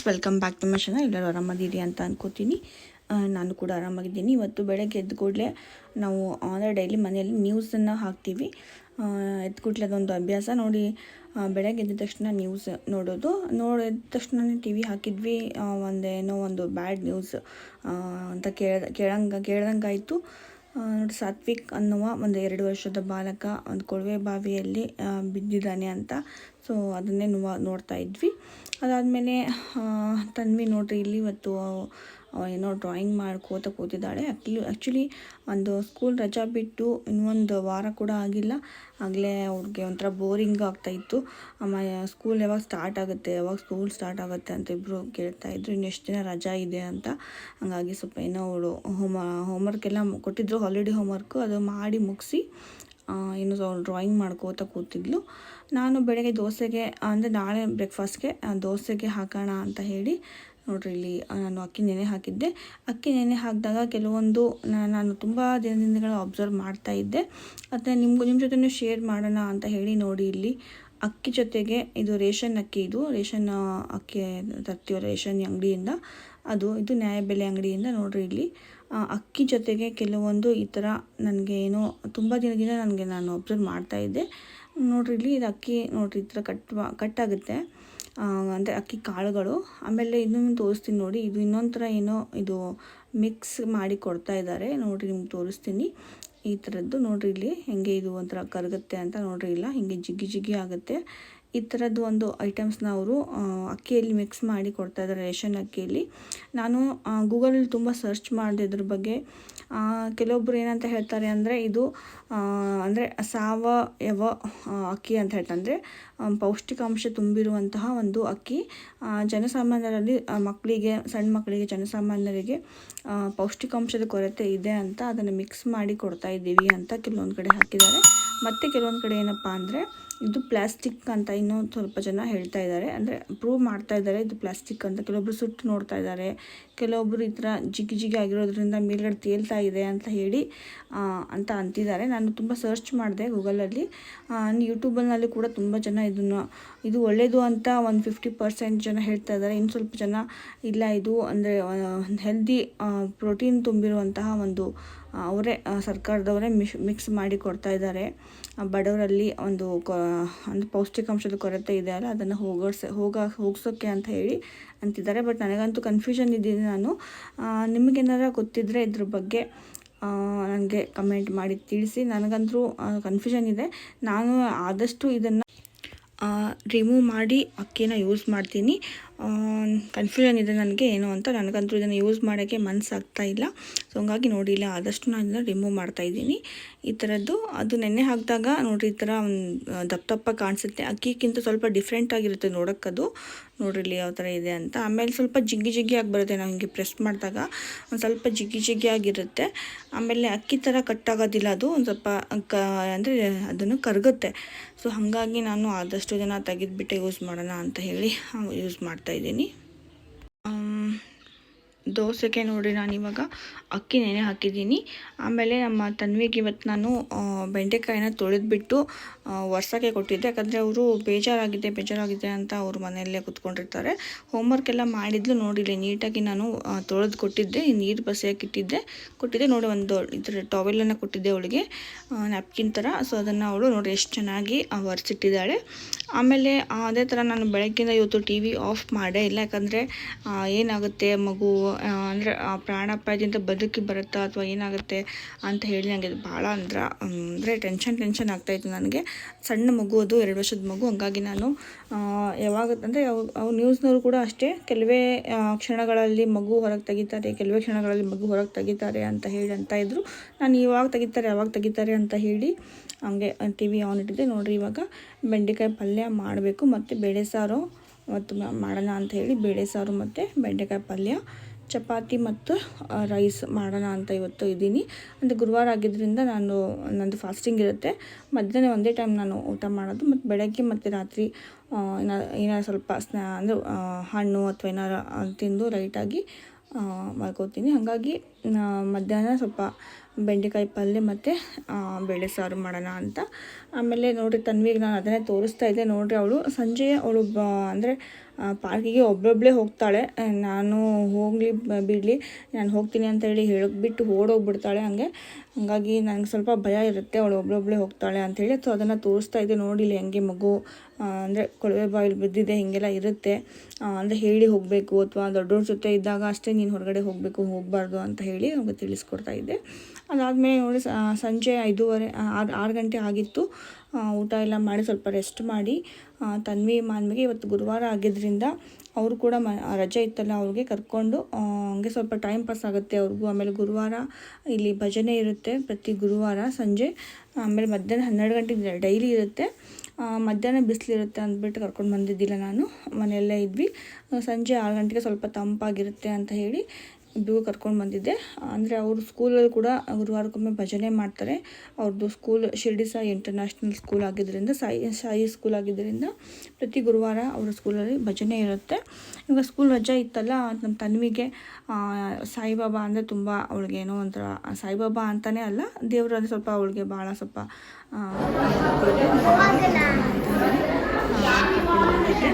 Friends welcome back to my channel ಎಲ್ಲರೂ ಆರಾಮದಿರಿ ಅಂತ ಅನ್ಕೋತೀನಿ. ನಾನು ಕೂಡ ಆರಾಮಾಗಿದ್ದೀನಿ. ಇವತ್ತು ಬೆಳಗ್ಗೆ ಎದ್ದ ಕೂಡಲೇ ನಾವು ಆನ್ ಡೈಲಿ ಮನೆಯಲ್ಲಿ ನ್ಯೂಸನ್ನು ಹಾಕ್ತೀವಿ. ಎದ್ದ ಕೂಡಲೇ ಅದೊಂದು ಅಭ್ಯಾಸ. ನೋಡಿ ಬೆಳಗ್ಗೆ ಎದ್ದ ತಕ್ಷಣ ನ್ಯೂಸ್ ನೋಡೋದು. ನೋಡಿದ ತಕ್ಷಣ ಟಿ ವಿ ಹಾಕಿದ್ವಿ ಒಂದೇನೋ ಒಂದು ಬ್ಯಾಡ್ ನ್ಯೂಸ್ ಅಂತ ಕೇಳ, ಕೇಳಂಗೆ, ಕೇಳ್ದಂಗಾಯಿತು. ನೋಡಿ, ಸಾತ್ವಿಕ್ ಅನ್ನುವ ಒಂದು ಎರಡು ವರ್ಷದ ಬಾಲಕ ಒಂದು ಕೊಳವೆ ಬಾವಿಯಲ್ಲಿ ಬಿದ್ದಿದ್ದಾನೆ ಅಂತ. ಸೊ ಅದನ್ನೇ ನೋಡ್ತಾ ಇದ್ವಿ. ಅದಾದಮೇಲೆ ತನ್ವಿ ನೋಡ್ರಿ ಇಲ್ಲಿ ಇವತ್ತು ಏನೋ ಡ್ರಾಯಿಂಗ್ ಮಾಡ್ಕೋತ ಕೂತಿದ್ದಾಳೆ. ಆ್ಯಕ್ಚುಲಿ ಆ್ಯಕ್ಚುಲಿ ಒಂದು ಸ್ಕೂಲ್ ರಜಾ ಬಿಟ್ಟು ಇನ್ನೊಂದು ವಾರ ಕೂಡ ಆಗಿಲ್ಲ. ಆಗಲೇ ಅವ್ರಿಗೆ ಒಂಥರ ಬೋರಿಂಗ್ ಆಗ್ತಾಯಿತ್ತು ಅಮ್ಮ ಸ್ಕೂಲ್ ಯಾವಾಗ ಸ್ಟಾರ್ಟ್ ಆಗುತ್ತೆ, ಯಾವಾಗ ಸ್ಕೂಲ್ ಸ್ಟಾರ್ಟ್ ಆಗುತ್ತೆ ಅಂತ ಇಬ್ಬರು ಕೇಳ್ತಾ ಇದ್ರು. ಇನ್ನು ಎಷ್ಟು ದಿನ ರಜಾ ಇದೆ ಅಂತ. ಹಾಗಾಗಿ ಸ್ವಲ್ಪ ಏನೋ ಅವಳು ಹೋಮ ಹೋಮ್ವರ್ಕ್ ಎಲ್ಲ ಕೊಟ್ಟಿದ್ರು. ಹಾಲಿಡೇ ಹೋಮ್ವರ್ಕು ಅದು ಮಾಡಿ ಮುಗಿಸಿ ಏನು ಡ್ರಾಯಿಂಗ್ ಮಾಡ್ಕೋತ ಕೂತಿದ್ಲು. ನಾನು ಬೆಳಗ್ಗೆ ದೋಸೆಗೆ, ಅಂದರೆ ನಾಳೆ ಬ್ರೇಕ್ಫಾಸ್ಟ್ಗೆ ದೋಸೆಗೆ ಹಾಕೋಣ ಅಂತ ಹೇಳಿ ನೋಡಿರಿ ಇಲ್ಲಿ ನಾನು ಅಕ್ಕಿ ನೆನೆ ಹಾಕಿದ್ದೆ. ಅಕ್ಕಿ ನೆನೆ ಹಾಕಿದಾಗ ಕೆಲವೊಂದು ನಾನು ತುಂಬ ದಿನದಿಂದಗಳು ಅಬ್ಸರ್ವ್ ಮಾಡ್ತಾ ಇದ್ದೆ. ಮತ್ತು ನಿಮ್ಗೂ ನಿಮ್ಮ ಜೊತೆನೂ ಶೇರ್ ಮಾಡೋಣ ಅಂತ ಹೇಳಿ ನೋಡಿ ಇಲ್ಲಿ. ಅಕ್ಕಿ ಜೊತೆಗೆ ಇದು ರೇಷನ್ ಅಕ್ಕಿ ಇದು. ರೇಷನ್ ಅಕ್ಕಿ ತರ್ತೀವಿ ರೇಷನ್ ಅಂಗಡಿಯಿಂದ. ಅದು ಇದು ನ್ಯಾಯಬೆಲೆ ಅಂಗಡಿಯಿಂದ ನೋಡಿರಿ ಇಲ್ಲಿ. ಅಕ್ಕಿ ಜೊತೆಗೆ ಕೆಲವೊಂದು ಈ ಥರ ನನಗೆ ಏನೋ ತುಂಬ ದಿನದಿಂದ ನನಗೆ ನಾನು ಅಬ್ಸರ್ವ್ ಮಾಡ್ತಾ ಇದ್ದೆ. ನೋಡ್ರಿ, ಇಲ್ಲಿ ಇದು ಅಕ್ಕಿ ನೋಡಿರಿ, ಈ ಥರ ಕಟ್ ಕಟ್ಟಾಗುತ್ತೆ ಅಂದರೆ ಅಕ್ಕಿ ಕಾಳುಗಳು. ಆಮೇಲೆ ಇನ್ನೊಂದು ತೋರಿಸ್ತೀನಿ ನೋಡಿ, ಇದು ಇನ್ನೊಂದು ಥರ ಏನೋ ಇದು ಮಿಕ್ಸ್ ಮಾಡಿ ಕೊಡ್ತಾ ಇದ್ದಾರೆ. ನೋಡಿರಿ, ನಿಮ್ಗೆ ತೋರಿಸ್ತೀನಿ. ಈ ಥರದ್ದು ನೋಡಿರಿ, ಇಲ್ಲಿ ಹೆಂಗೆ ಇದು ಒಂಥರ ಕರಗುತ್ತೆ ಅಂತ ನೋಡಿರಿ, ಇಲ್ಲ, ಹಿಂಗೆ ಜಿಗ್ಗಿ ಜಿಗ್ಗಿ ಆಗುತ್ತೆ. ಈ ಥರದ್ದು ಒಂದು ಐಟಮ್ಸ್ನ ಅವರು ಅಕ್ಕಿಯಲ್ಲಿ ಮಿಕ್ಸ್ ಮಾಡಿ ಕೊಡ್ತಾ ಇದ್ದಾರೆ, ರೇಷನ್ ಅಕ್ಕಿಯಲ್ಲಿ. ನಾನು ಗೂಗಲಲ್ಲಿ ತುಂಬ ಸರ್ಚ್ ಮಾಡಿದೆ ಇದ್ರ ಬಗ್ಗೆ. ಕೆಲವೊಬ್ಬರು ಏನಂತ ಹೇಳ್ತಾರೆ ಅಂದರೆ, ಇದು ಅಂದರೆ ಸಾವಯವ ಅಕ್ಕಿ ಅಂತ ಹೇಳ್ತಾರೆ. ಪೌಷ್ಟಿಕಾಂಶ ತುಂಬಿರುವಂತಹ ಒಂದು ಅಕ್ಕಿ. ಜನಸಾಮಾನ್ಯರಲ್ಲಿ ಮಕ್ಕಳಿಗೆ, ಸಣ್ಣ ಮಕ್ಕಳಿಗೆ, ಜನಸಾಮಾನ್ಯರಿಗೆ ಪೌಷ್ಟಿಕಾಂಶದ ಕೊರತೆ ಇದೆ ಅಂತ ಅದನ್ನು ಮಿಕ್ಸ್ ಮಾಡಿ ಕೊಡ್ತಾ ಇದ್ದೀವಿ ಅಂತ ಕೆಲವೊಂದು ಕಡೆ ಹಾಕಿದ್ದಾರೆ. ಮತ್ತು ಕೆಲವೊಂದು ಕಡೆ ಏನಪ್ಪ ಅಂದರೆ ಇದು ಪ್ಲಾಸ್ಟಿಕ್ ಅಂತ ಇನ್ನೂ ಸ್ವಲ್ಪ ಜನ ಹೇಳ್ತಾ ಇದ್ದಾರೆ. ಅಂದರೆ ಪ್ರೂವ್ ಮಾಡ್ತಾ ಇದ್ದಾರೆ ಇದು ಪ್ಲಾಸ್ಟಿಕ್ ಅಂತ. ಕೆಲವೊಬ್ರು ಸುಟ್ಟು ನೋಡ್ತಾ ಇದ್ದಾರೆ. ಕೆಲವೊಬ್ರು ಈ ಥರ ಜಿಗಿ ಜಿಗಿ ಆಗಿರೋದ್ರಿಂದ ಮೇಲ್ಗಡೆ ತೇಲ್ತಾ ಇದೆ ಅಂತ ಹೇಳಿ ಅಂತ ಅಂತಿದ್ದಾರೆ. ನಾನು ತುಂಬ ಸರ್ಚ್ ಮಾಡಿದೆ ಗೂಗಲಲ್ಲಿ. ಯೂಟ್ಯೂಬಲ್ಲಿ ಕೂಡ ತುಂಬ ಜನ ಇದನ್ನು, ಇದು ಒಳ್ಳೆಯದು ಅಂತ ಒಂದು ಫಿಫ್ಟಿ ಪರ್ಸೆಂಟ್ ಜನ ಹೇಳ್ತಾ ಇದ್ದಾರೆ. ಇನ್ನು ಸ್ವಲ್ಪ ಜನ ಇಲ್ಲ, ಇದು ಅಂದರೆ ಹೆಲ್ದಿ ಪ್ರೋಟೀನ್ ತುಂಬಿರುವಂತಹ ಒಂದು ಅವರೇ ಸರ್ಕಾರದವರೇ ಮಿಕ್ಸ್ ಮಾಡಿ ಕೊಡ್ತಾ ಇದ್ದಾರೆ. ಬಡವರಲ್ಲಿ ಒಂದು ಒಂದು ಪೌಷ್ಟಿಕಾಂಶದ ಕೊರತೆ ಇದೆ ಅಲ್ಲ, ಅದನ್ನು ಹೋಗೋಡ್ಸ, ಹೋಗ ಹೋಗ್ಸೋಕ್ಕೆ ಅಂತ ಹೇಳಿ ಅಂತಿದ್ದಾರೆ. ಬಟ್ ನನಗಂತೂ ಕನ್ಫ್ಯೂಷನ್ ಇದ್ದೀನಿ ನಾನು. ನಿಮಗೇನಾರ ಗೊತ್ತಿದ್ದರೆ ಇದ್ರ ಬಗ್ಗೆ ನನಗೆ ಕಮೆಂಟ್ ಮಾಡಿ ತಿಳಿಸಿ. ನನಗಂತೂ ಕನ್ಫ್ಯೂಷನ್ ಇದೆ. ನಾನು ಆದಷ್ಟು ಇದನ್ನು ರಿಮೂವ್ ಮಾಡಿ ಅಕ್ಕಿನ ಯೂಸ್ ಮಾಡ್ತೀನಿ. ಕನ್ಫ್ಯೂಷನ್ ಇದೆ ನನಗೆ ಏನು ಅಂತ. ನನಗಂತೂ ಇದನ್ನು ಯೂಸ್ ಮಾಡೋಕ್ಕೆ ಮನಸ್ಸಾಗ್ತಾ ಇಲ್ಲ. ಸೊ ಹಂಗಾಗಿ ನೋಡಿಲ್ಲ ಆದಷ್ಟು ನಾನು ಇದನ್ನು ರಿಮೂವ್ ಮಾಡ್ತಾ ಇದ್ದೀನಿ. ಈ ಥರದ್ದು ಅದು ನೆನ್ನೆ ಹಾಕಿದಾಗ ನೋಡಿರಿ, ಈ ಥರ ದಪ್ಪ ದಪ್ಪ ಕಾಣಿಸುತ್ತೆ. ಅಕ್ಕಿಗಿಂತ ಸ್ವಲ್ಪ ಡಿಫ್ರೆಂಟ್ ಆಗಿರುತ್ತೆ ನೋಡೋಕ್ಕದು. ನೋಡಿರಲಿ ಯಾವ ಥರ ಇದೆ ಅಂತ. ಆಮೇಲೆ ಸ್ವಲ್ಪ ಜಿಗ್ಗಿ ಜಿಗ್ಗಿ ಆಗಿ ಬರುತ್ತೆ ನಾವು ಹಿಂಗೆ ಪ್ರೆಸ್ ಮಾಡಿದಾಗ. ಒಂದು ಸ್ವಲ್ಪ ಜಿಗ್ಗಿ ಜಿಗ್ಗಿ ಆಗಿರುತ್ತೆ. ಆಮೇಲೆ ಅಕ್ಕಿ ಥರ ಕಟ್ಟಾಗೋದಿಲ್ಲ ಅದು. ಒಂದು ಸ್ವಲ್ಪ ಕ, ಅಂದರೆ ಅದನ್ನು ಕರಗುತ್ತೆ. ಸೊ ಹಾಗಾಗಿ ನಾನು ಆದಷ್ಟು ಜನ ತೆಗೆದುಬಿಟ್ಟೆ ಯೂಸ್ ಮಾಡೋಣ ಅಂತ ಹೇಳಿ ಯೂಸ್ ಮಾಡ್ತಾ ಆಮ್, ದೋಸೆಗೆ ನೋಡಿ ನಾನು ಇವಾಗ ಅಕ್ಕಿ ನೆನೆ ಹಾಕಿದ್ದೀನಿ. ಆಮೇಲೆ ನಮ್ಮ ತನ್ವಿಗೆ ಇವತ್ತು ನಾನು ಬೆಂಡೆಕಾಯಿನ ತೊಳೆದ್ಬಿಟ್ಟು ವರ್ಷಕ್ಕೆ ಕೊಟ್ಟಿದ್ದೆ. ಯಾಕಂದರೆ ಅವರು ಬೇಜಾರಾಗಿದೆ ಬೇಜಾರಾಗಿದೆ ಅಂತ ಅವರು ಮನೆಯಲ್ಲೇ ಕುತ್ಕೊಂಡಿರ್ತಾರೆ. ಹೋಮ್ವರ್ಕ್ ಎಲ್ಲ ಮಾಡಿದ್ಲು ನೋಡಿಲಿ ನೀಟಾಗಿ ನಾನು ತೊಳೆದು ಕೊಟ್ಟಿದ್ದೆ. ನೀರು ಬಸಿಯಾಗಿ ಇಟ್ಟಿದ್ದೆ. ಕೊಟ್ಟಿದ್ದೆ. ನೋಡಿ ಒಂದು ಇದರ ಟಾವೆಲನ್ನು ಕೊಟ್ಟಿದ್ದೆ ಅವಳಿಗೆ. ನ್ಯಾಪ್ಕಿನ್ ಥರ ಸೊ ಅದನ್ನು ಅವಳು ನೋಡಿ ಎಷ್ಟು ಚೆನ್ನಾಗಿ ಒರೆಸಿಟ್ಟಿದ್ದಾಳೆ. ಆಮೇಲೆ ಅದೇ ಥರ ನಾನು ಬೆಳಗ್ಗಿಂದ ಇವತ್ತು ಟಿ ವಿ ಆಫ್ ಮಾಡೇ ಇಲ್ಲ. ಯಾಕಂದರೆ ಏನಾಗುತ್ತೆ ಮಗು ಅಂದರೆ ಪ್ರಾಣಾಪಾಯದಿಂದ ಬದುಕಿ ಬರುತ್ತಾ ಅಥವಾ ಏನಾಗುತ್ತೆ ಅಂತ ಹೇಳಿ ನನಗೆ ಭಾಳ ಅಂದ್ರೆ, ಅಂದರೆ ಟೆನ್ಷನ್ ಟೆನ್ಷನ್ ಆಗ್ತಾಯಿತ್ತು ನನಗೆ. ಸಣ್ಣ ಮಗು ಅದು, ಎರಡು ವರ್ಷದ ಮಗು. ಹಂಗಾಗಿ ನಾನು ಯಾವಾಗ, ಅಂದರೆ ಅವು ನ್ಯೂಸ್ನವರು ಕೂಡ ಅಷ್ಟೇ, ಕೆಲವೇ ಕ್ಷಣಗಳಲ್ಲಿ ಮಗು ಹೊರಗೆ ತೆಗಿತಾರೆ, ಕೆಲವೇ ಕ್ಷಣಗಳಲ್ಲಿ ಮಗು ಹೊರಗೆ ತೆಗಿತಾರೆ ಅಂತ ಹೇಳಿ ಅಂತ ಇದ್ದರು ನಾನು ಇವಾಗ ತೆಗಿತಾರೆ ಯಾವಾಗ ತೆಗಿತಾರೆ ಅಂತ ಹೇಳಿ ಹಂಗೆ ಟಿ ವಿ ಆನ್ ಇಟ್ಟಿದ್ದೆ. ನೋಡಿರಿ ಇವಾಗ ಬೆಂಡೆಕಾಯಿ ಪಲ್ಯ ಮಾಡಬೇಕು ಮತ್ತು ಬೇಳೆ ಸಾರು, ಮತ್ತು ಮಾಡೋಣ ಅಂತ ಹೇಳಿ ಬೇಳೆ ಸಾರು ಮತ್ತು ಬೆಂಡೆಕಾಯಿ ಪಲ್ಯ ಚಪಾತಿ ಮತ್ತು ರೈಸ್ ಮಾಡೋಣ ಅಂತ ಇವತ್ತು ಇದ್ದೀನಿ. ಅಂದರೆ ಗುರುವಾರ ಆಗಿದ್ದರಿಂದ ನಾನು, ನಂದು ಫಾಸ್ಟಿಂಗ್ ಇರುತ್ತೆ. ಮಧ್ಯಾಹ್ನ ಒಂದೇ ಟೈಮ್ ನಾನು ಊಟ ಮಾಡೋದು. ಮತ್ತು ಬೆಳಗ್ಗೆ ಮತ್ತು ರಾತ್ರಿ ಏನಾರು ಸ್ವಲ್ಪ ಸ್ನಾ, ಅಂದರೆ ಹಣ್ಣು ಅಥವಾ ಏನಾರು ತಿಂದು ಲೈಟಾಗಿ ಮಾಡ್ಕೋತೀನಿ ಹಾಗಾಗಿ ಮಧ್ಯಾಹ್ನ ಸ್ವಲ್ಪ ಬೆಂಡೆಕಾಯಿ ಪಲ್ಯ ಮತ್ತು ಬೇಳೆ ಸಾರು ಮಾಡೋಣ ಅಂತ. ಆಮೇಲೆ ನೋಡಿರಿ ತನ್ವಿಗೆ ನಾನು ಅದನ್ನೇ ತೋರಿಸ್ತಾ ಇದ್ದೆ. ನೋಡಿರಿ ಅವಳು ಸಂಜೆ ಅವಳು ಬ, ಅಂದರೆ ಪಾರ್ಕಿಗೆ ಒಬ್ಬೊಬ್ಬಳೇ ಹೋಗ್ತಾಳೆ. ನಾನು ಹೋಗಲಿ ಬಿಡಲಿ, ನಾನು ಹೋಗ್ತೀನಿ ಅಂತ ಹೇಳಿ ಹೇಳಿಬಿಟ್ಟು ಓಡೋಗ್ಬಿಡ್ತಾಳೆ ಹಂಗೆ. ಹಂಗಾಗಿ ನನಗೆ ಸ್ವಲ್ಪ ಭಯ ಇರುತ್ತೆ. ಅವಳು ಒಬ್ಬೊಬ್ಬಳೆ ಹೋಗ್ತಾಳೆ ಅಂಥೇಳಿ ಸೊ ಅದನ್ನು ತೋರಿಸ್ತಾ ಇದ್ದೆ. ನೋಡಿಲಿ ಹೆಂಗೆ ಮಗು ಅಂದರೆ ಕೊಳವೆ ಬಾಯಿಲ್ ಬಿದ್ದಿದೆ, ಹೀಗೆಲ್ಲ ಇರುತ್ತೆ. ಅಂದರೆ ಹೇಳಿ ಹೋಗಬೇಕು ಅಥವಾ ದೊಡ್ಡವ್ರ ಜೊತೆ ಇದ್ದಾಗ ಅಷ್ಟೇ ನೀನು ಹೊರಗಡೆ ಹೋಗಬೇಕು, ಹೋಗಬಾರ್ದು ಅಂತ ಹೇಳಿ ಅವ್ರಿಗೆ ತಿಳಿಸ್ಕೊಡ್ತಾ ಇದ್ದೆ. ಅದಾದಮೇಲೆ ನೋಡಿ ಸಂಜೆ ಐದೂವರೆ ಆರು ಆರು ಗಂಟೆ ಆಗಿತ್ತು. ಊಟ ಎಲ್ಲ ಮಾಡಿ ಸ್ವಲ್ಪ ರೆಸ್ಟ್ ಮಾಡಿ ತನ್ವಿ ಮಾನ್ವಿಗೆ ಇವತ್ತು ಗುರುವಾರ ಆಗಿದ್ದರಿಂದ ಅವರು ಕೂಡ ಮ, ರಜೆ ಇತ್ತಲ್ಲ, ಅವ್ರಿಗೆ ಕರ್ಕೊಂಡು ಹಂಗೆ ಸ್ವಲ್ಪ ಟೈಮ್ ಪಾಸ್ ಆಗುತ್ತೆ ಅವ್ರಿಗೂ. ಆಮೇಲೆ ಗುರುವಾರ ಇಲ್ಲಿ ಭಜನೆ ಇರುತ್ತೆ ಪ್ರತಿ ಗುರುವಾರ ಸಂಜೆ. ಆಮೇಲೆ ಮಧ್ಯಾಹ್ನ ಹನ್ನೆರಡು ಗಂಟೆಗೆ ಡೈಲಿ ಇರುತ್ತೆ. ಮಧ್ಯಾಹ್ನ ಬಿಸಿಲಿರುತ್ತೆ ಅಂದ್ಬಿಟ್ಟು ಕರ್ಕೊಂಡು ಬಂದಿದ್ದಿಲ್ಲ ನಾನು. ಮನೆಯಲ್ಲೇ ಇದ್ವಿ. ಸಂಜೆ ಆರು ಗಂಟೆಗೆ ಸ್ವಲ್ಪ ತಂಪಾಗಿರುತ್ತೆ ಅಂತ ಹೇಳಿ ಇಬ್ಬರಿಗೂ ಕರ್ಕೊಂಡು ಬಂದಿದ್ದೆ ಅಂದರೆ ಅವರು ಸ್ಕೂಲಲ್ಲಿ ಕೂಡ ಗುರುವಾರಕ್ಕೊಮ್ಮೆ ಭಜನೆ ಮಾಡ್ತಾರೆ ಅವ್ರದ್ದು school Shirdi Sai international school ಆಗಿದ್ದರಿಂದ ಸಾಯಿ ಸಾಯಿ ಸ್ಕೂಲ್ ಆಗಿದ್ದರಿಂದ ಪ್ರತಿ ಗುರುವಾರ ಅವರ ಸ್ಕೂಲಲ್ಲಿ ಭಜನೆ ಇರುತ್ತೆ ಈಗ ಸ್ಕೂಲ್ ರಜೆ ಇತ್ತಲ್ಲ ನಮ್ಮ ತನ್ವಿಗೆ ಸಾಯಿಬಾಬಾ ಅಂದರೆ ತುಂಬ ಅವಳಿಗೆ ಏನೋ ಒಂಥರ ಸಾಯಿಬಾಬಾ ಅಂತಲೇ ಅಲ್ಲ ದೇವರು ಅಂದರೆ ಸ್ವಲ್ಪ ಅವಳಿಗೆ ಭಾಳ ಸ್ವಲ್ಪ ಆ, ಇದೆ. ಅಂತ ಹೇಳಿ, ಆ, ಕರ್ಕೊಂಡು ಬಂದಿದ್ದೆ.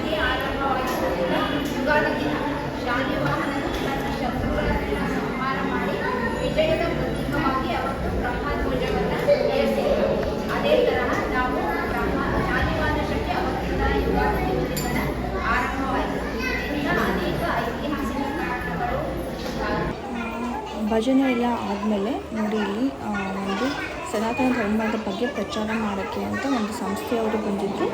ವಿಜಯದ ಪ್ರತೀಕವಾಗಿ ಅವತ್ತು ಬ್ರಹ್ಮಧ್ವಜವನ್ನು ಏರಿಸಿದರು ಅದೇ ತರಹ ನಾವು ಬ್ರಹ್ಮ ಶಾಲಿವಾದ ಶಕ್ತಿ ಅವತ್ತಿನ ಯುಗಾದಿ ದಿನದಿಂದ ಆರಂಭವಾಯಿತು ಇದರಿಂದ ಅನೇಕ ಐತಿಹಾಸಿಕ ಕಾರಣಗಳು ಭಜನೆ ಎಲ್ಲ ಆದಮೇಲೆ ನೋಡಿ ಇಲ್ಲಿ ಒಂದು ಸನಾತನ ಧರ್ಮದ ಬಗ್ಗೆ ಪ್ರಚಾರ ಮಾಡೋಕ್ಕೆ ಅಂತ ಒಂದು ಸಂಸ್ಥೆಯವರು ಬಂದಿದ್ದರು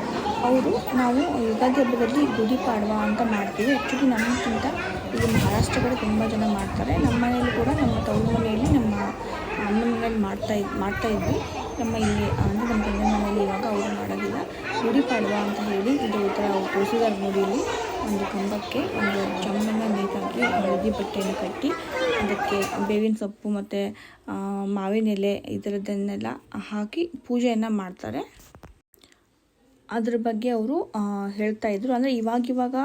ಅವರು ನಾವು ಯುಗಾದಿ ಹಬ್ಬದಲ್ಲಿ ಗುಡಿ ಪಾಡ್ವ ಅಂತ ಮಾಡ್ತೀವಿ. ಆ್ಯಕ್ಚುಲಿ ನಮಗಿಂತ ಈಗ ಮಹಾರಾಷ್ಟ್ರ ಕಡೆ ತುಂಬ ಜನ ಮಾಡ್ತಾರೆ. ನಮ್ಮ ಮನೆಯಲ್ಲಿ ಕೂಡ ನಮ್ಮ ತವರು ಮನೆಯಲ್ಲಿ ನಮ್ಮ ಅಮ್ಮನ ಮನೇಲಿ ಮಾಡ್ತಾ ಇದ್, ಮಾಡ್ತಾ ಇದ್ವಿ. ನಮ್ಮ ಇಲ್ಲಿ ಅಂದರೆ ನಮ್ಮ ತಂದೆ ಮನೆಯಲ್ಲಿ ಇವಾಗ ಅವರು ಮಾಡೋದಿಲ್ಲ. ಗುಡಿ ಪಾಡ್ವ ಅಂತ ಹೇಳಿ ಇದು ಈ ಥರ ಇಲ್ಲಿ. ಒಂದು ಕಂಬಕ್ಕೆ ಒಂದು ಚಮ್ಮನ್ನು ನೇತಾಕಿ, ಹಳದಿ ಬಟ್ಟೆಯನ್ನು ಕಟ್ಟಿ ಅದಕ್ಕೆ ಬೇವಿನ ಸೊಪ್ಪು ಮತ್ತು ಮಾವಿನ ಎಲೆ ಈ ಹಾಕಿ ಪೂಜೆಯನ್ನು ಮಾಡ್ತಾರೆ. ಅದ್ರ ಬಗ್ಗೆ ಅವರು ಹೇಳ್ತಾ ಇದ್ರು. ಅಂದರೆ ಇವಾಗಿವಾಗ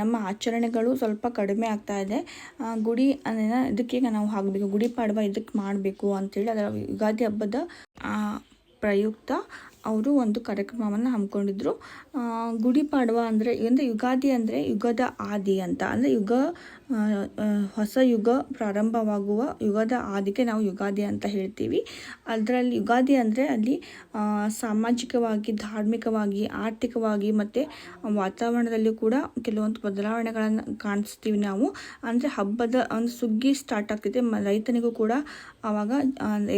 ನಮ್ಮ ಆಚರಣೆಗಳು ಸ್ವಲ್ಪ ಕಡಿಮೆ ಆಗ್ತಾ ಇದೆ. ಗುಡಿ ಅನ್ನ ಇದಕ್ಕೆ ನಾವು ಹಾಕಬೇಕು. ಗುಡಿ ಪಾಡ್ವ ಇದಕ್ಕೆ ಮಾಡಬೇಕು ಅಂತೇಳಿ ಅದರ ಯುಗಾದಿ ಹಬ್ಬದ ಪ್ರಯುಕ್ತ ಅವರು ಒಂದು ಕಾರ್ಯಕ್ರಮವನ್ನು ಹಮ್ಮಿಕೊಂಡಿದ್ರು. ಗುಡಿ ಪಾಡ್ವ ಅಂದರೆ ಅಂದರೆ ಯುಗಾದಿ ಅಂದರೆ ಯುಗದ ಆದಿ ಅಂತ. ಅಂದರೆ ಯುಗ ಹೊಸ ಯುಗ ಪ್ರಾರಂಭವಾಗುವ ಯುಗದ ಆದಿಗೆ ನಾವು ಯುಗಾದಿ ಅಂತ ಹೇಳ್ತೀವಿ. ಅದರಲ್ಲಿ ಯುಗಾದಿ ಅಂದರೆ ಅಲ್ಲಿ ಸಾಮಾಜಿಕವಾಗಿ, ಧಾರ್ಮಿಕವಾಗಿ, ಆರ್ಥಿಕವಾಗಿ ಮತ್ತು ವಾತಾವರಣದಲ್ಲಿ ಕೂಡ ಕೆಲವೊಂದು ಬದಲಾವಣೆಗಳನ್ನು ಕಾಣಿಸ್ತೀವಿ ನಾವು. ಅಂದರೆ ಹಬ್ಬದ ಒಂದು ಸುಗ್ಗಿ ಸ್ಟಾರ್ಟ್ ಆಗ್ತಿದೆ ರೈತನಿಗೂ ಕೂಡ ಆವಾಗ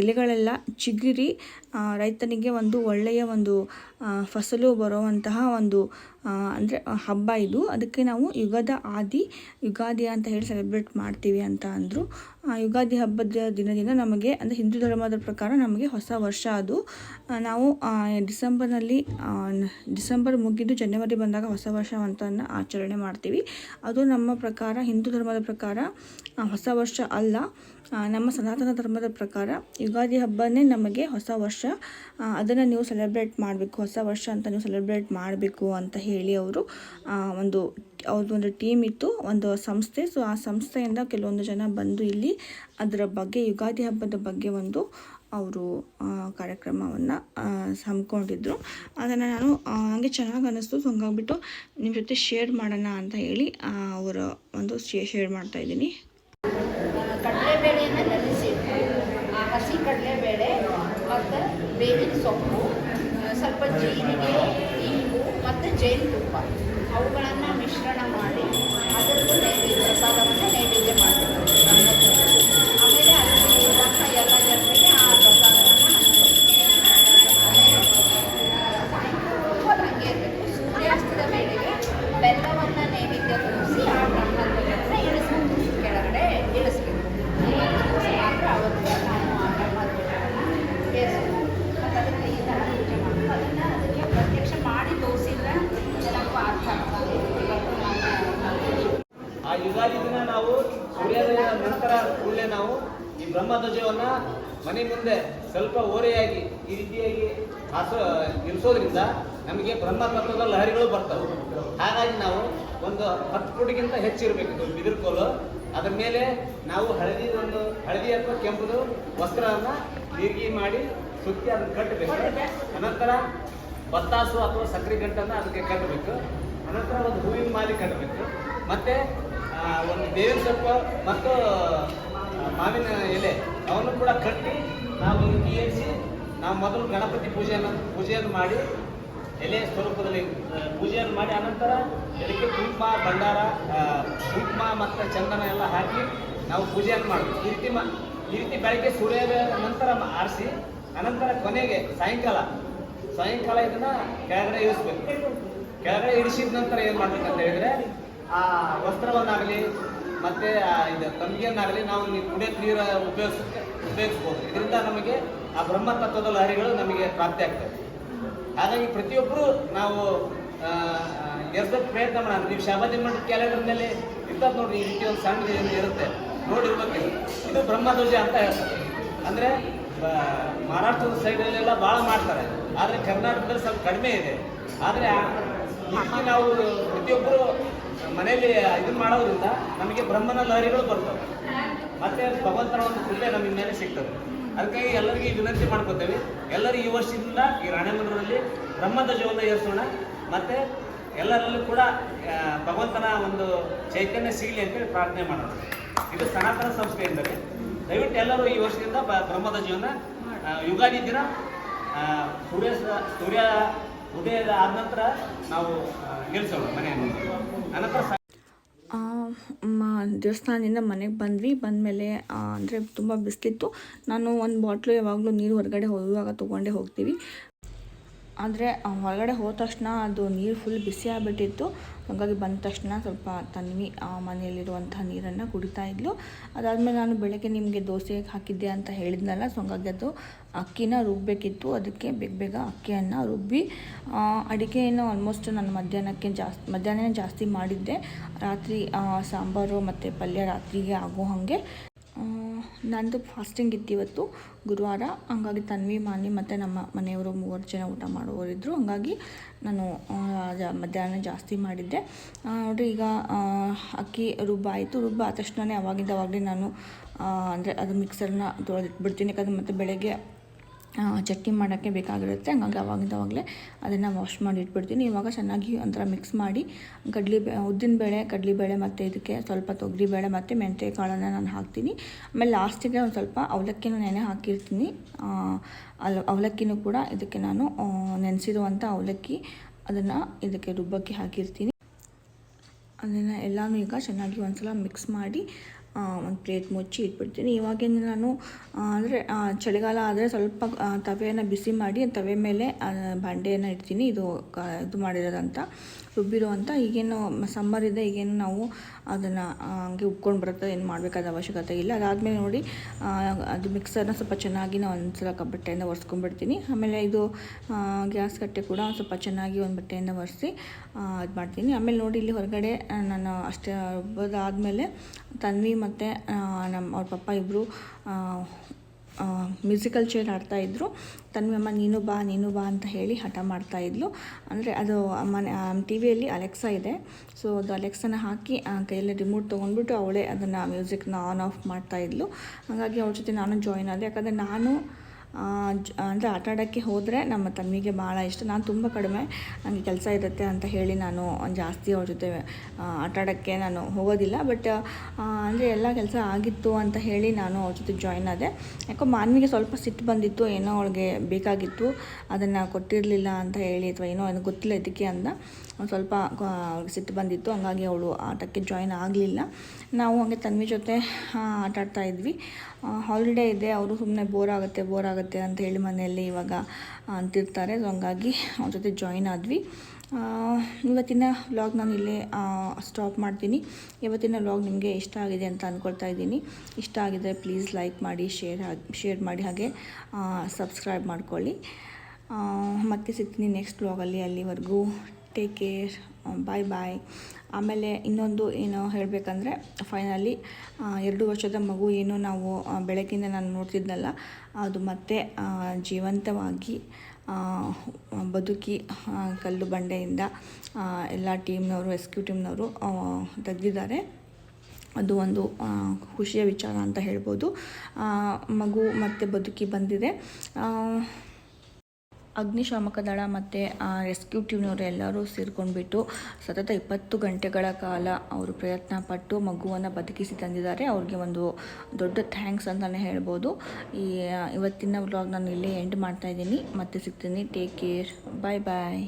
ಎಲೆಗಳೆಲ್ಲ ಚಿಗುರಿ ರೈತನಿಗೆ ಒಂದು ಒಳ್ಳೆಯ ಒಂದು ಫಸಲು ಬರುವಂತಹ ಒಂದು ಅಂದರೆ ಹಬ್ಬ ಇದು. ಅದಕ್ಕೆ ನಾವು ಯುಗದ ಆದಿ ಯುಗಾದಿ ಅಂತ ಹೇಳಿ ಸೆಲೆಬ್ರೇಟ್ ಮಾಡ್ತೀವಿ ಅಂತ ಅಂದರು. ಯುಗಾದಿ ಹಬ್ಬದ ದಿನದಿಂದ ನಮಗೆ, ಅಂದರೆ ಹಿಂದೂ ಧರ್ಮದ ಪ್ರಕಾರ ನಮಗೆ ಹೊಸ ವರ್ಷ ಅದು. ನಾವು ಡಿಸೆಂಬರ್ನಲ್ಲಿ ಡಿಸೆಂಬರ್ ಮುಗಿದು ಜನವರಿ ಬಂದಾಗ ಹೊಸ ವರ್ಷ ಅಂತ ಆಚರಣೆ ಮಾಡ್ತೀವಿ. ಅದು ನಮ್ಮ ಪ್ರಕಾರ, ಹಿಂದೂ ಧರ್ಮದ ಪ್ರಕಾರ ಹೊಸ ವರ್ಷ ಅಲ್ಲ. ನಮ್ಮ ಸನಾತನ ಧರ್ಮದ ಪ್ರಕಾರ ಯುಗಾದಿ ಹಬ್ಬನೇ ನಮಗೆ ಹೊಸ ವರ್ಷ. ಅದನ್ನು ನೀವು ಸೆಲೆಬ್ರೇಟ್ ಮಾಡಬೇಕು, ಹೊಸ ವರ್ಷ ಅಂತ ನೀವು ಸೆಲೆಬ್ರೇಟ್ ಮಾಡಬೇಕು ಅಂತ ಹೇಳಿ ಅವರು ಒಂದು ಅವ್ರದ್ದು ಒಂದು ಟೀಮ್ ಇತ್ತು, ಒಂದು ಸಂಸ್ಥೆ. ಸೊ ಆ ಸಂಸ್ಥೆಯಿಂದ ಕೆಲವೊಂದು ಜನ ಬಂದು ಇಲ್ಲಿ ಅದರ ಬಗ್ಗೆ, ಯುಗಾದಿ ಹಬ್ಬದ ಬಗ್ಗೆ ಒಂದು ಅವರು ಕಾರ್ಯಕ್ರಮವನ್ನು ಹಮ್ಮಿಕೊಂಡಿದ್ರು. ಅದನ್ನು ನಾನು ನನಗೆ ಚೆನ್ನಾಗಿ ಅನ್ನಿಸ್ತು. ಸೊ ಹಂಗಾಗ್ಬಿಟ್ಟು ನಿಮ್ಮ ಜೊತೆ ಶೇರ್ ಮಾಡೋಣ ಅಂತ ಹೇಳಿ ಅವರ ಒಂದು ಶೇರ್ ಮಾಡ್ತಾ ಇದ್ದೀನಿ. ಹಸಿ ಕಡಲೆಬೇಳೆ, ಮತ್ತು ಬೇವಿನ ಸೊಪ್ಪು ಸ್ವಲ್ಪ ಜೀರಿಗೆ, ಇಂಗು, ಮತ್ತು ಜೇನುತುಪ್ಪ. ಅವುಗಳನ್ನು ಮಿಶ್ರಣ ಮಾಡಿ ಅದರದ್ದು ನೈವೇದ್ಯ ಪ್ರಸಾದವನ್ನು ನೈವೇದ್ಯ ಮಾಡಬೇಕು ಆಮೇಲೆ ಅಲ್ಲಿ ಇರುವಂಥ ಎಲ್ಲ ಜನರಿಗೆ ಆ ಪ್ರಸಾದವನ್ನು ಹಂಚಬೇಕು ಆಮೇಲೆ ಸಾಯಂಕಾಲ ಹಾಗೆ ಇರಬೇಕು ಸೂರ್ಯಾಸ್ತದ ವೇಳೆಗೆ ಬೆಲ್ಲವನ್ನು ನೈವೇದ್ಯ ತೋರಿಸಿ ಆ ಬ್ರಹ್ಮಧ್ವಜವನ್ನು ಇಳಿಸ್ಬೇಕು ಕೆಳಗಡೆ ಇಳಿಸ್ಬೇಕು ಮಾತ್ರ ಅವತ್ತು ನಾವು ಆ ಬ್ರಹ್ಮಧ್ವಜವನ್ನು ಏರಿಸ್ಬೇಕು ಮತ್ತು ಅದಕ್ಕೆ ಈ ಥರ ಪೂಜೆ ಮಾಡಬೇಕು ಅದನ್ನು ಅದಕ್ಕೆ ಪ್ರತ್ಯಕ್ಷ ಮಾಡಿ ತೋರಿಸಿದ್ರೆ ಜನಕ್ಕೂ ಅರ್ಥ ಆಗ್ತದೆ ಇವತ್ತು ನಾವು ಆ ಯುಗಾದಿ ದಿನ ನಾವು ಸೂರ್ಯೋದಯ ನಂತರ ಕೂಡಲೇ ನಾವು ಈ ಬ್ರಹ್ಮಧ್ವಜವನ್ನ ಮನೆ ಮುಂದೆ ಸ್ವಲ್ಪ ಓರೆಯಾಗಿ, ಈ ರೀತಿಯಾಗಿ ಆಸ ನಿಲ್ಲಿಸೋದ್ರಿಂದ ನಮಗೆ ಬ್ರಹ್ಮತತ್ವದ ಲಹರಿಗಳು ಬರ್ತವೆ. ಹಾಗಾಗಿ ನಾವು ಒಂದು ಹತ್ತು ಫುಟ್ಗಿಂತ ಹೆಚ್ಚಿರಬೇಕು. ಬಿದಿರು ಕೋಲು. ಅದ್ರ ಮೇಲೆ ನಾವು ಹಳದಿ ಒಂದು, ಹಳದಿ ಅಥವಾ ಕೆಂಪುದು ವಸ್ತ್ರವನ್ನು ನೀರ್ಗಿ ಮಾಡಿ ಸುತ್ತಿ ಅದನ್ನು ಕಟ್ಟಬೇಕು ಅನಂತರ ಬತ್ತಾಸು ಅಥವಾ ಸಕ್ಕರೆ ಗಂಟನ್ನು ಅದಕ್ಕೆ ಕಟ್ಟಬೇಕು ಅನಂತರ ಒಂದು ಹೂವಿನ ಮಾಲೆ ಕಟ್ಟಬೇಕು ಮತ್ತು ಒಂದು ಬೇವಿನ ಸೊಪ್ಪು ಮತ್ತು ಮಾವಿನ ಎಲೆ, ಅವನ್ನು ಕೂಡ ಕಟ್ಟಿ ನಾವು ಏರಿಸಿ ನಾವು ಮೊದಲು ಗಣಪತಿ ಪೂಜೆಯನ್ನು ಪೂಜೆಯನ್ನು ಮಾಡಿ ಎಲೆ ಸ್ವರೂಪದಲ್ಲಿ ಪೂಜೆಯನ್ನು ಮಾಡಿ ಅನಂತರ ಇದಕ್ಕೆ ಕುಂಕುಮ, ಭಂಡಾರ ಕುಂಕುಮ ಮತ್ತು ಚಂದನ ಎಲ್ಲ ಹಾಕಿ ನಾವು ಪೂಜೆಯನ್ನು ಮಾಡಬೇಕು ಈ ರೀತಿ ಈ ರೀತಿ ಬೆಳಗ್ಗೆ ಸೂರ್ಯೋದಯ ನಂತರ ಆರಿಸಿ ಅನಂತರ ಕೊನೆಗೆ ಸಾಯಂಕಾಲ ಸಾಯಂಕಾಲ ಇದನ್ನು ಕೆಳಗಡೆ ಇಳಿಸ್ಬೇಕು ಕೆಳಗಡೆ ಇಳಿಸಿದ ನಂತರ ಏನು ಮಾಡ್ಬೇಕಂತ ಹೇಳಿದ್ರೆ, ಆ, ವಸ್ತ್ರವನ್ನಾಗಲಿ ಮತ್ತೆ ಇದು ತಂಬಿಗೆಯನ್ನಾಗಲಿ ನಾವು ನೀವು ಕುಡಿಯೋ ನೀರು ಉಪಯೋಗಿಸ್, ಉಪಯೋಗಿಸ್ಬೋದು. ಇದರಿಂದ ನಮಗೆ ಆ ಬ್ರಹ್ಮ ತತ್ವದ ಲಹರಿಗಳು ನಮಗೆ ಪ್ರಾಪ್ತಿ ಆಗ್ತದೆ ಹಾಗಾಗಿ ಪ್ರತಿಯೊಬ್ಬರು ನಾವು ಎರ್ಸಕ್ಕೆ ಪ್ರಯತ್ನ ಮಾಡೋಣ. ನೀವು ಶಾಬಾದಿ ಮಾಡಿ ಮೇಲೆ ಇರ್ತದೆ ನೋಡ್ರಿ, ಈ ರೀತಿ ಒಂದು ಸಣ್ಣ ಇರುತ್ತೆ. ನೋಡಿರ್ಬೇಕು. ಇದು ಬ್ರಹ್ಮಧ್ವಜ ಅಂತ ಹೇಳ್ತಾರೆ. ಅಂದರೆ ಮಹಾರಾಷ್ಟ್ರದ ಸೈಡಲ್ಲೆಲ್ಲ ಭಾಳ ಮಾಡ್ತಾರೆ. ಆದರೆ ಕರ್ನಾಟಕದಲ್ಲಿ ಸ್ವಲ್ಪ ಕಡಿಮೆ ಇದೆ. ಆದರೆ ನಾವು ಪ್ರತಿಯೊಬ್ಬರು ಮನೆಯಲ್ಲಿ ಇದನ್ನ ಮಾಡೋದ್ರಿಂದ ನಮಗೆ ಬ್ರಹ್ಮನ ಲಹರಿಗಳು ಬರ್ತವೆ. ಮತ್ತೆ ಭಗವಂತನ ಒಂದು ಕೃಪೆ ನಮ್ಮ ಮೇಲೆ ಸಿಗ್ತದೆ. ಅದಕ್ಕಾಗಿ ಎಲ್ಲರಿಗೂ ವಿನಂತಿ ಮಾಡ್ಕೋತೇವೆ. ಎಲ್ಲರೂ ಈ ವರ್ಷದಿಂದ ಈ ರಾಣೆಬೆನ್ನೂರಲ್ಲಿ ಬ್ರಹ್ಮದ ಜೀವನ ಏರಿಸೋಣ. ಮತ್ತೆ ಎಲ್ಲರಲ್ಲೂ ಕೂಡ ಭಗವಂತನ ಒಂದು ಚೈತನ್ಯ ಸಿಗಲಿ ಅಂತೇಳಿ ಪ್ರಾರ್ಥನೆ ಮಾಡೋಣ. ಇದು ಸನಾತನ ಸಂಸ್ಥೆಯಿಂದಲೇ. ದಯವಿಟ್ಟು ಎಲ್ಲರೂ ಈ ವರ್ಷದಿಂದ ಬ್ರಹ್ಮದ ಜೀವನ ಯುಗಾದಿ ದಿನ ಸೂರ್ಯ ಸೂರ್ಯ ಉದಯದ ಆದ ನಂತರ ನಾವು ನಿಲ್ಲಿಸೋಣ ಮನೆಯ ಮುಂದೆ ಅನಂತರ ಸ- ಆ, ಮ ದೇವಸ್ಥಾನದಿಂದ ಮನೆಗೆ ಬಂದ್ವಿ. ಬಂದಮೇಲೆ ಅಂದರೆ ತುಂಬ ಬಿಸಿಲಿತ್ತು. ನಾನು ಒಂದು ಬಾಟ್ಲು ಯಾವಾಗಲೂ ನೀರು ಹೊರಗಡೆ ಹೋಗುವಾಗ ತೊಗೊಂಡೇ ಹೋಗ್ತೀವಿ. ಆದರೆ ಹೊರಗಡೆ ಹೋದ ತಕ್ಷಣ ಅದು ನೀರು ಫುಲ್ ಬಿಸಿ ಆಗಿಬಿಟ್ಟಿತ್ತು. ಹಾಗಾಗಿ ಬಂದ ತಕ್ಷಣ ಸ್ವಲ್ಪ ತನ್ವಿ ಆ ಮನೆಯಲ್ಲಿರುವಂಥ ನೀರನ್ನು ಕುಡಿತಾ ಇದ್ಲು. ಅದಾದಮೇಲೆ ನಾನು ಬೆಳಗ್ಗೆ ನಿಮಗೆ ದೋಸೆಗೆ ಹಾಕಿದ್ದೆ ಅಂತ ಹೇಳಿದ್ನಲ್ಲ, ಸೊ ಹಾಗಾಗಿ ಅದು ಅಕ್ಕಿನ ರುಬ್ಬಬೇಕಿತ್ತು ಅದಕ್ಕೆ ಬೇಗ ಬೇಗ ಅಕ್ಕಿಯನ್ನು ರುಬ್ಬಿ ಅಡುಗೆಯನ್ನು ಆಲ್ಮೋಸ್ಟ್ ನಾನು ಮಧ್ಯಾಹ್ನಕ್ಕೆ ಜಾಸ್ತಿ ಮಧ್ಯಾಹ್ನ ಜಾಸ್ತಿ ಮಾಡಿದ್ದೆ. ರಾತ್ರಿ ಸಾಂಬಾರು ಮತ್ತು ಪಲ್ಯ ರಾತ್ರಿಗೆ ಆಗೋ ಹಾಗೆ. ನಂದು ಫಾಸ್ಟಿಂಗ್ ಇತ್ತು ಇವತ್ತು ಗುರುವಾರ. ಹಂಗಾಗಿ ತನ್ವಿ ಮಾನಿ ಮತ್ತು ನಮ್ಮ ಮನೆಯವರು ಮೂವರು ಜನ ಊಟ ಮಾಡುವವರಿದ್ದರು ಹಂಗಾಗಿ ನಾನು ಮಧ್ಯಾಹ್ನ ಜಾಸ್ತಿ ಮಾಡಿದ್ದೆ. ನೋಡಿರಿ ಈಗ ಅಕ್ಕಿ ರುಬ್ಬಾಯಿತು ರುಬ್ಬ ಆದ ತಕ್ಷಣವೇ ಅವಾಗಿಂದ ಅವಾಗಲೇ ನಾನು ಅಂದರೆ ಅದು ಮಿಕ್ಸರ್ನ ತೊಳೆದಿಟ್ಬಿಡ್ತೀನಿ ಯಾಕಂದರೆ ಮತ್ತು ಬೆಳಗ್ಗೆ ಚಟ್ನಿ ಮಾಡೋಕ್ಕೆ ಬೇಕಾಗಿರುತ್ತೆ. ಹಂಗಾಗಿ ಅವಾಗಿಂದವಾಗಲೇ ಅದನ್ನು ವಾಶ್ ಮಾಡಿ ಇಟ್ಬಿಡ್ತೀನಿ. ಇವಾಗ ಚೆನ್ನಾಗಿ ಒಂಥರ ಮಿಕ್ಸ್ ಮಾಡಿ ಕಡ್ಲಿ ಬೇ ಉದ್ದಿನಬೇಳೆ ಬೇಳೆ ಮತ್ತು ಇದಕ್ಕೆ ಸ್ವಲ್ಪ ತೊಗರಿಬೇಳೆ ಮತ್ತು ಮೆಂತ್ಯ ಕಾಳನ್ನು ನಾನು ಹಾಕ್ತೀನಿ. ಆಮೇಲೆ ಲಾಸ್ಟಿಗೆ ಒಂದು ಸ್ವಲ್ಪ ಅವಲಕ್ಕಿನೂ ನೆನೆ ಹಾಕಿರ್ತೀನಿ. ಆ, ಅವಲಕ್ಕಿನೂ ಕೂಡ ಇದಕ್ಕೆ ನಾನು ನೆನೆಸಿರುವಂಥ ಅವಲಕ್ಕಿ ಅದನ್ನು ಇದಕ್ಕೆ ರುಬ್ಬಕ್ಕೆ ಹಾಕಿರ್ತೀನಿ. ಅದನ್ನು ಎಲ್ಲನೂ ಈಗ ಚೆನ್ನಾಗಿ ಒಂದ್ಸಲ ಮಿಕ್ಸ್ ಮಾಡಿ ಒಂದು ಪ್ಲೇಟ್ ಮುಚ್ಚಿ ಇಟ್ಬಿಡ್ತೀನಿ. ಇವಾಗಿಂದ ನಾನು ಅಂದರೆ ಚಳಿಗಾಲ ಆದರೆ ಸ್ವಲ್ಪ ತವೆಯನ್ನು ಬಿಸಿ ಮಾಡಿ, ತವೆ ಮೇಲೆ ಬಾಂಡೆಯನ್ನು ಇಡ್ತೀನಿ. ಇದು ಇದು ಮಾಡಿರೋದಂತ ರುಬ್ಬಿರುವಂಥ ಈಗೇನು ಸಮ್ಮರ್ ಇದೆ, ಈಗೇನು ನಾವು ಅದನ್ನು ಹಂಗೆ ಉಕ್ಕೊಂಡು ಬರುತ್ತೆ. ಏನು ಮಾಡಬೇಕಾದ ಅವಶ್ಯಕತೆ ಇಲ್ಲ. ಅದಾದಮೇಲೆ ನೋಡಿ ಅದು ಮಿಕ್ಸರ್ನ ಸ್ವಲ್ಪ ಚೆನ್ನಾಗಿ ನಾವು ಒಂದ್ಸಲ ಸಲ ಬಟ್ಟೆಯಿಂದ ಒರೆಸ್ಕೊಂಡ್ಬಿಡ್ತೀನಿ. ಆಮೇಲೆ ಇದು ಗ್ಯಾಸ್ ಕಟ್ಟೆ ಕೂಡ ಸ್ವಲ್ಪ ಚೆನ್ನಾಗಿ ಒಂದು ಬಟ್ಟೆಯಿಂದ ಒರೆಸಿ ಇದು ಮಾಡ್ತೀನಿ ಆಮೇಲೆ ನೋಡಿ, ಇಲ್ಲಿ ಹೊರಗಡೆ ನಾನು ಅಷ್ಟೇ ರುಬ್ಬೋದಾದಮೇಲೆ ತನ್ವಿ ಮತ್ತು ನಮ್ಮ ಅವ್ರ ಪಪ್ಪ ಇಬ್ಬರು ಮ್ಯೂಸಿಕಲ್ ಚೇರ್ ಆಡ್ತಾಯಿದ್ರು ತನ್ವಿ ಅಮ್ಮ, ನೀನು ಬಾ ನೀನು ಬಾ ಅಂತ ಹೇಳಿ ಹಠ ಮಾಡ್ತಾಯಿದ್ಲು ಅಂದರೆ ಅದು ಮನೆ ಟಿ ವಿಯಲ್ಲಿ ಅಲೆಕ್ಸಾ ಇದೆ. ಸೊ ಅದು ಅಲೆಕ್ಸನ ಹಾಕಿ ಕೈಯಲ್ಲಿ ರಿಮೋಟ್ ತೊಗೊಂಡ್ಬಿಟ್ಟು ಅವಳೇ ಅದನ್ನು ಮ್ಯೂಸಿಕ್ನ ಆನ್ ಆಫ್ ಮಾಡ್ತಾಯಿದ್ಲು ಹಾಗಾಗಿ ಅವಳ ಜೊತೆ ನಾನು ಜಾಯ್ನ್ ಆದೆ. ಯಾಕಂದರೆ ನಾನು ಅಂದರೆ ಆಟ ಆಡೋಕ್ಕೆ ಹೋದರೆ ನಮ್ಮ ತಮ್ಮಿಗೆ ಭಾಳ ಇಷ್ಟ. ನಾನು ತುಂಬ ಕಡಿಮೆ ನನಗೆ ಕೆಲಸ ಇರುತ್ತೆ ಅಂತ ಹೇಳಿ ನಾನು ಜಾಸ್ತಿ ಅವ್ರ ಜೊತೆ ಆಟ ಆಡೋಕ್ಕೆ ನಾನು ಹೋಗೋದಿಲ್ಲ. ಬಟ್ ಅಂದರೆ ಎಲ್ಲ ಕೆಲಸ ಆಗಿತ್ತು ಅಂತ ಹೇಳಿ ನಾನು ಅವ್ರ ಜೊತೆ ಜಾಯ್ನ್ ಆದೆ. ಯಾಕೋ ಮಾನ್ವಿಗೆ ಸ್ವಲ್ಪ ಸಿಟ್ಟು ಬಂದಿತ್ತು, ಏನೋ ಅವಳಿಗೆ ಬೇಕಾಗಿತ್ತು, ಅದನ್ನು ಕೊಟ್ಟಿರಲಿಲ್ಲ ಅಂತ ಹೇಳಿ ಅಥವಾ ಏನೋ ಅದು ಗೊತ್ತಿಲ್ಲ ಇದಕ್ಕೆ ಅಂದ ಒಂದು ಸ್ವಲ್ಪ ಅವ್ರಿಗೆ ಸಿಟ್ಟು ಬಂದಿತ್ತು, ಹಂಗಾಗಿ ಅವಳು ಆಟಕ್ಕೆ ಜಾಯಿನ್ ಆಗಲಿಲ್ಲ. ನಾವು ಹಂಗೆ ತನ್ವಿ ಜೊತೆ ಆಟ ಆಡ್ತಾ ಇದ್ವಿ. ಹಾಲಿಡೇ ಇದೆ, ಅವರು ಸುಮ್ಮನೆ ಬೋರ್ ಆಗುತ್ತೆ ಬೋರ್ ಆಗುತ್ತೆ ಅಂತ ಹೇಳಿ ಮನೆಯಲ್ಲಿ ಇವಾಗ ಅಂತಿರ್ತಾರೆ. ಸೊ ಹಂಗಾಗಿ ಅವ್ರ ಜೊತೆ ಜಾಯಿನ್ ಆದ್ವಿ. ಇವತ್ತಿನ ವ್ಲಾಗ್ ನಾನು ಇಲ್ಲೇ ಸ್ಟಾಪ್ ಮಾಡ್ತೀನಿ. ಇವತ್ತಿನ ವ್ಲಾಗ್ ನಿಮಗೆ ಇಷ್ಟ ಆಗಿದೆ ಅಂತ ಅಂದ್ಕೊಳ್ತಾ ಇದ್ದೀನಿ. ಇಷ್ಟ ಆಗಿದೆ ಪ್ಲೀಸ್ ಲೈಕ್ ಮಾಡಿ ಶೇರ್ ಹಾಗೆ ಶೇರ್ ಮಾಡಿ ಹಾಗೆ ಸಬ್ಸ್ಕ್ರೈಬ್ ಮಾಡ್ಕೊಳ್ಳಿ. ಮತ್ತೆ ಸಿಗ್ತೀನಿ ನೆಕ್ಸ್ಟ್ ವ್ಲಾಗಲ್ಲಿ ಅಲ್ಲಿವರೆಗೂ. ಟೇಕ್ ಕೇರ್ ಬಾಯ್ ಬಾಯ್ ಆಮೇಲೆ ಇನ್ನೊಂದು ಏನು ಹೇಳಬೇಕಂದ್ರೆ ಫೈನಲಿ ಎರಡು ವರ್ಷದ ಮಗು ಏನು ನಾವು ಬೆಳಕಿಂದ ನಾನು ನೋಡ್ತಿದ್ದಲ್ಲ ಅದು ಮತ್ತೆ ಜೀವಂತವಾಗಿ ಬದುಕಿ ಕಲ್ಲು ಬಂಡೆಯಿಂದ ಎಲ್ಲ ಟೀಮ್ನವರು ರೆಸ್ಕ್ಯೂ ಟೀಮ್ನವರು ತೆಗೆದಿದ್ದಾರೆ. ಅದು ಒಂದು ಖುಷಿಯ ವಿಚಾರ ಅಂತ ಹೇಳ್ಬೋದು. ಮಗು ಮತ್ತೆ ಬದುಕಿ ಬಂದಿದೆ. ಅಗ್ನಿಶಾಮಕ ದಳ ಮತ್ತು ರೆಸ್ಕ್ಯೂ ಟೀಮ್ನವರು ಎಲ್ಲರೂ ಸೇರ್ಕೊಂಡ್ಬಿಟ್ಟು ಸತತ ಇಪ್ಪತ್ತು ಗಂಟೆಗಳ ಕಾಲ ಅವರು ಪ್ರಯತ್ನ ಪಟ್ಟು ಮಗುವನ್ನು ಬದುಕಿಸಿ ತಂದಿದ್ದಾರೆ. ಅವ್ರಿಗೆ ಒಂದು ದೊಡ್ಡ ಥ್ಯಾಂಕ್ಸ್ ಅಂತಲೇ ಹೇಳ್ಬೋದು. ಈ ಇವತ್ತಿನ ವ್ಲಾಗ್ ನಾನು ಇಲ್ಲೇ ಎಂಡ್ ಮಾಡ್ತಾ ಇದ್ದೀನಿ. ಮತ್ತೆ ಸಿಗ್ತೀನಿ. ಟೇಕ್ ಕೇರ್ ಬಾಯ್ ಬಾಯ್